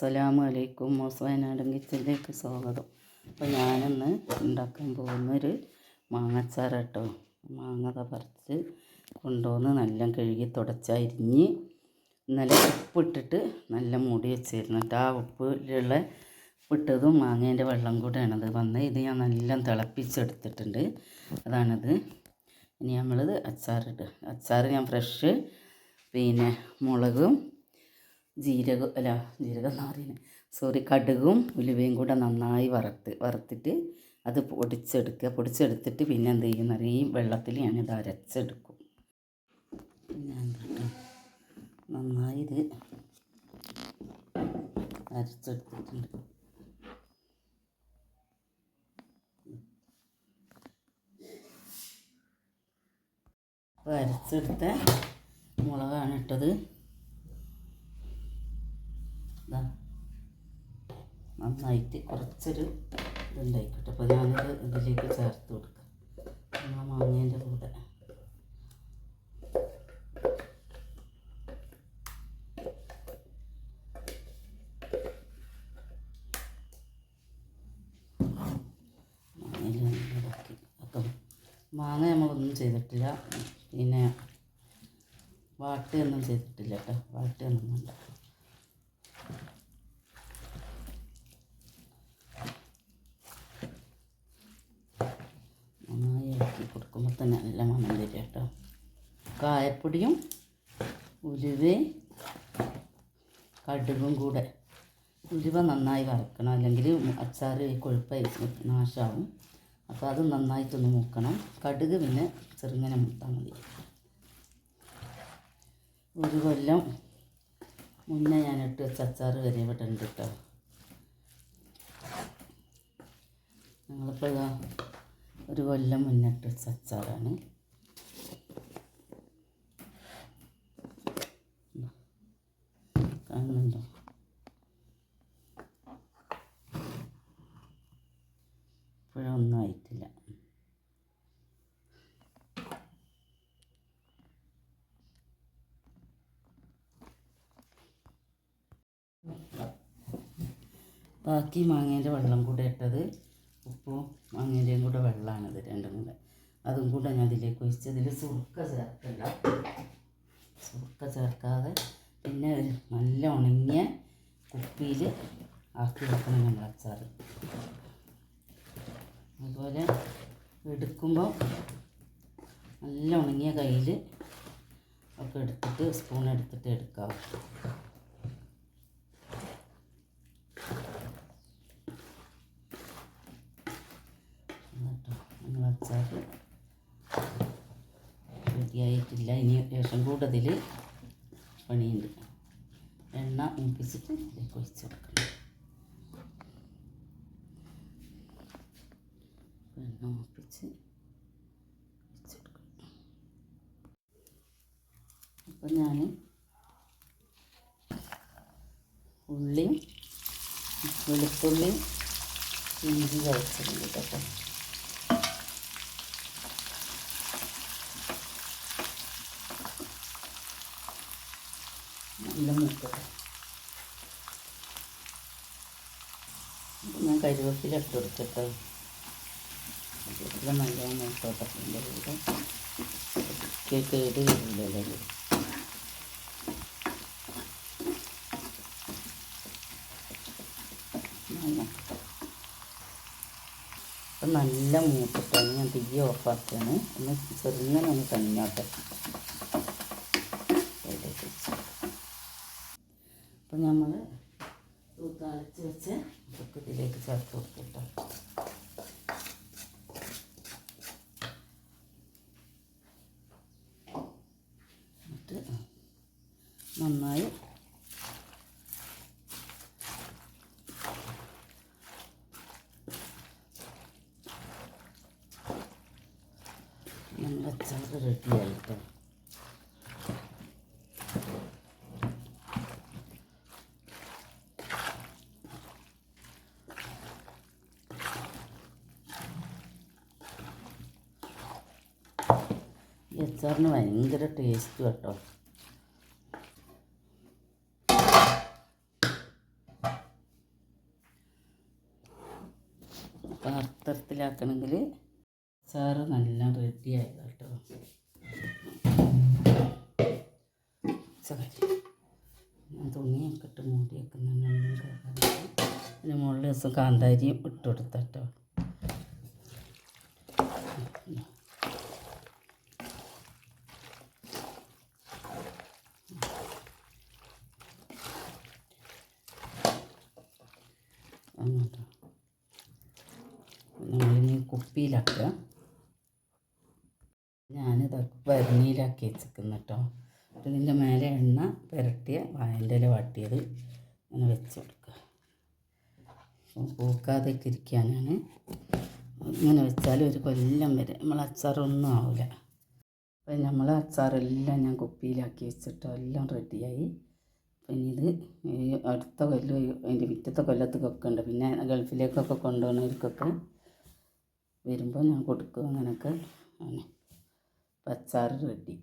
അസ്സലാമു അലൈക്കും മോസ് വയനാടൻ കിച്ചണിലേക്ക് സ്വാഗതം. അപ്പോൾ ഞാനിന്ന് ഉണ്ടാക്കാൻ പോകുന്നൊരു മാങ്ങച്ചാറ് കേട്ടോ. മാങ്ങ പറിച്ച് കൊണ്ടുവന്ന് നല്ല കഴുകി തുടച്ചരിഞ്ഞ് ഇന്നലെ ഉപ്പിട്ടിട്ട് നല്ല മൂടി വെച്ചിരുന്നു. ആ ഉപ്പിലുള്ള ഉപ്പിട്ടതും മാങ്ങേന്റെ വെള്ളം കൂടെയാണത് വന്ന് ഇത് ഞാൻ നല്ല തിളപ്പിച്ചെടുത്തിട്ടുണ്ട്. അതാണിത്. ഇനി നമ്മളിത് അച്ചാറിട്ട് അച്ചാർ ഞാൻ ഫ്രഷ് പിന്നെ മുളകും ജീരകം അല്ല ജീരകം എന്ന് പറയുന്നത് സോറി കടുകും ഉലുവയും കൂടെ നന്നായി വറുത്ത് വറുത്തിട്ട് അത് പൊടിച്ചെടുക്കുക. പൊടിച്ചെടുത്തിട്ട് പിന്നെ എന്ത് ചെയ്യുന്ന ഈ വെള്ളത്തിൽ ഞാനിത് അരച്ചെടുക്കും. പിന്നെ നന്നായി ഇത് അരച്ചെടുത്തിട്ടുണ്ട്. അപ്പോൾ അരച്ചെടുത്ത മുളകാണ് ഇട്ടത്. ഇതാ നന്നായിട്ട് കുറച്ചൊരു ഇതുണ്ടായിക്കോട്ടെ. അപ്പോൾ ഞാനിത് ഇതിലേക്ക് ചേർത്ത് കൊടുക്കാം. നമ്മളെ മാങ്ങേന്റെ കൂടെ. മാങ്ങ നമ്മളൊന്നും ചെയ്തിട്ടില്ല. പിന്നെ വാട്ടുകയൊന്നും ചെയ്തിട്ടില്ല കേട്ടോ. വാട്ടുകയൊന്നും വേണ്ട. തന്നെ നല്ല മണം വരും കേട്ടോ. കായപ്പൊടിയും ഉലുവയും കടുകും കൂടെ. ഉലുവ നന്നായി വറക്കണം. അല്ലെങ്കിൽ അച്ചാർ കൊഴുപ്പായി നാശമാവും. അപ്പോൾ അത് നന്നായിട്ടൊന്ന് മൂക്കണം. കടുക് പിന്നെ ചെറുങ്ങനെ മുത്താൽ മതി. ഒരു കൊല്ലം മുന്നേ ഞാൻ ഇട്ട് വെച്ച അച്ചാർ വരെ ഇവിടെ ഉണ്ട് കേട്ടോ. ഞങ്ങളിപ്പോൾ ഒരു കൊല്ലം മുന്നിട്ട് വെച്ച അച്ചാറാണ് കാണുന്നുണ്ടോ? ഇപ്പോഴൊന്നും ആയിട്ടില്ല. ബാക്കി മാങ്ങേന്റെ വെള്ളം കൂടെ ഇട്ടത് ഉപ്പും മാങ്ങേന്റെയും കൂടെ വെള്ളമാണിത് രണ്ടും കൂടെ. അതും കൂടെ ഞാൻ ഇതിലേക്ക് ഒഴിച്ചതിൽ സുർക്ക ചേർക്കണ്ട. സുർക്ക ചേർക്കാതെ പിന്നെ നല്ല ഉണങ്ങിയ കുപ്പിയിൽ ആക്കി വെക്കണം നമ്മൾ അച്ചാർ അതുപോലെ എടുക്കുമ്പോൾ നല്ല ഉണങ്ങിയ കയ്യിൽ ഒക്കെ എടുത്തിട്ട് സ്പൂൺ എടുത്തിട്ട് എടുക്കാം എന്നിട്ടോ നമ്മൾ അച്ചാർ റെഡിയായിട്ടില്ല. ഇനി ശേഷം കൂടുതൽ പണിയുണ്ട്. എണ്ണ മൂപ്പിച്ചിട്ട് ഇതിലേക്ക് ഒഴിച്ച് കൊടുക്കണം. എണ്ണ മൂപ്പിച്ച് ഒഴിച്ചെടുക്കണം അപ്പം ഞാൻ ഉള്ളിയും വെളുത്തുള്ളിയും ഇഞ്ചി കഴിച്ചിട്ടുണ്ട് കേട്ടോ. നല്ല മൂക്കട്ടെ ഞാൻ കരുവേപ്പില ഇട്ട് കൊടുത്തിട്ടോ. കരുവേപ്പില നല്ലോണം മൂക്കോട്ടെ അതിന്റെ കൂടെ കേട് വരില്ലല്ലോ നല്ല മൂത്തിട്ടാണ് ഞാൻ തീയ ഓഫാക്കിയാണ് ഒന്ന് ചെറുങ്ങനെ ഒന്ന് തന്നോട്ടെ അതിലേക്ക് വെച്ച് അപ്പം നമ്മൾ തൂത്തരച്ച് വെച്ച് ഇതൊക്കെ ഇതിലേക്ക് ചേർത്ത് കൊടുക്കട്ടോ എന്നിട്ട് നന്നായി നമ്മൾ അച്ചാർ റെഡിയായിട്ടോ ഈ അച്ചാറിന് ഭയങ്കര ടേസ്റ്റ് കേട്ടോ. പാത്രത്തിലാക്കണമെങ്കിൽ അച്ചാറ് നല്ല റെഡി റെഡിയായത് കേട്ടോ. തുണിയൊക്കെ ഇട്ട് മൂടി വെക്കുന്നുണ്ടെങ്കിൽ മുകളിൽ ദിവസം കാന്താരിയും ഇട്ട് കൊടുത്തട്ടോ കുപ്പിയിലാക്കുക ഞാനിത് വരണിയിലാക്കി വെച്ചിരിക്കുന്നു കേട്ടോ ഇതിന്റെ മേലെ എണ്ണ പുരട്ടിയ വായന്റെ ഇല വാട്ടിയത് ഇങ്ങനെ വെച്ച് കൊടുക്കുക. പൂക്കാതെയൊക്കെ ഇരിക്കാനാണ് ഇങ്ങനെ വെച്ചാൽ ഒരു കൊല്ലം വരെ. നമ്മൾ അച്ചാറൊന്നും ആവില്ല അപ്പം നമ്മൾ അച്ചാറെല്ലാം ഞാൻ കുപ്പിയിലാക്കി വെച്ചിട്ടോ എല്ലാം റെഡിയായി. പിന്നെ ഇത് അടുത്ത കൊല്ലം അതിന്റെ പിറ്റത്തെ കൊല്ലത്തേക്കൊക്കെ ഉണ്ട്. പിന്നെ ഗൾഫിലേക്കൊക്കെ കൊണ്ടുപോകുന്നവർക്കൊക്കെ വരുമ്പോൾ ഞാൻ കൊടുക്കും അങ്ങനെയൊക്കെ ആണ് അച്ചാറ് റെഡി.